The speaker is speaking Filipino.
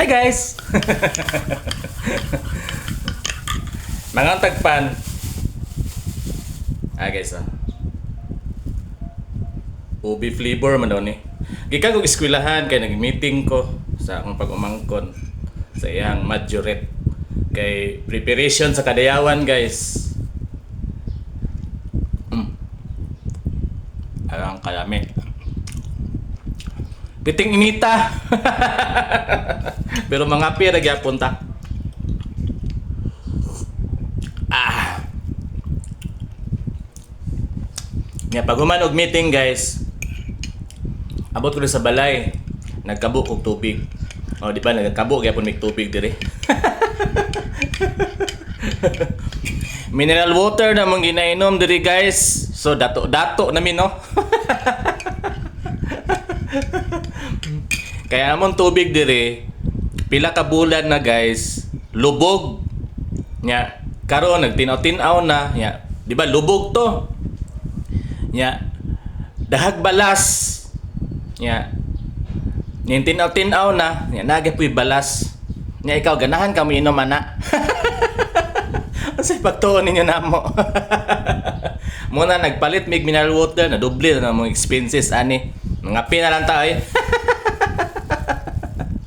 Hi guys! Mga tagpan. Ah guys ah. Ubi flavor man daw ni. Gikan ko eskwelahan kay nag-meeting ko sa akong pag-umangkon sa iyang majorette kay preparation sa kadayawan guys. Mm. Alang kalami. Piting inita. Pero mga pira gyapon ta. Ah. Nga pag human og meeting guys, abot ko sa balay, nagkabo kog tubig. O di ba nagkabo gyapon mig tubig dire. Mineral water na mong ginainom diri guys. So dato dato namin no. Kaya among tubig dire pila ka bulan na guys, lubog. Nya karon nagtinaw-tinaw na nya, di ba lubog to? Nya dahag balas. Nya Nya tinaw-tinaw na, nya nagay puy balas. Nya ikaw ganahan ka mo inom ana. Kasi pagtuon ninyo na mo. Muna nagpalit mig mineral water na doble na mong expenses ani. Mga pina lang tayo. eh.